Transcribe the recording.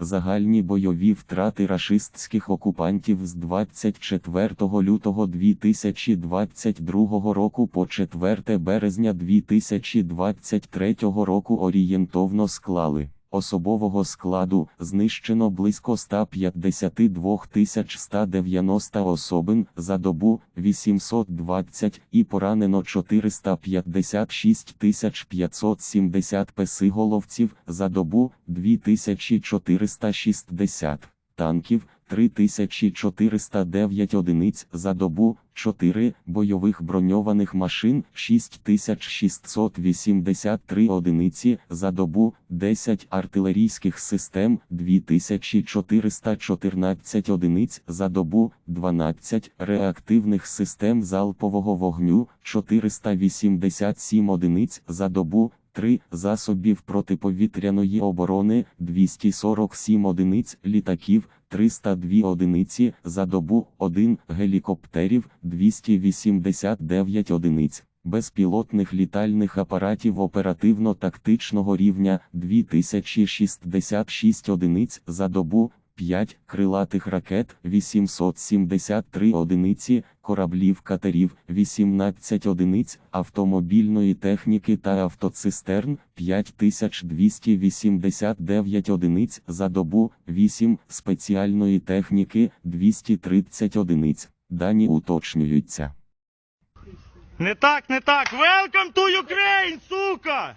Загальні бойові втрати рашистських окупантів з 24 лютого 2022 року по 4 березня 2023 року орієнтовно склали. Особового складу знищено близько 152 190 особин за добу 820 і поранено 456 570 песиголовців за добу 2460 танків 3409 одиниць за добу, 4 бойових броньованих машин 6683 одиниці за добу, 10 артилерійських систем 2414 одиниць за добу, 12 реактивних систем залпового вогню 487 одиниць за добу, 3 засобів протиповітряної оборони 247 одиниць літаків 302 одиниці за добу, 1 гелікоптерів 289 одиниць, безпілотних літальних апаратів оперативно-тактичного рівня 2066 одиниць за добу, 5 крилатих ракет 873 одиниці, кораблів катерів 18 одиниць, автомобільної техніки та автоцистерн 5289 одиниць за добу, 8 спеціальної техніки 230 одиниць. Дані уточнюються. Не так, не так. Welcome to Ukraine, сука!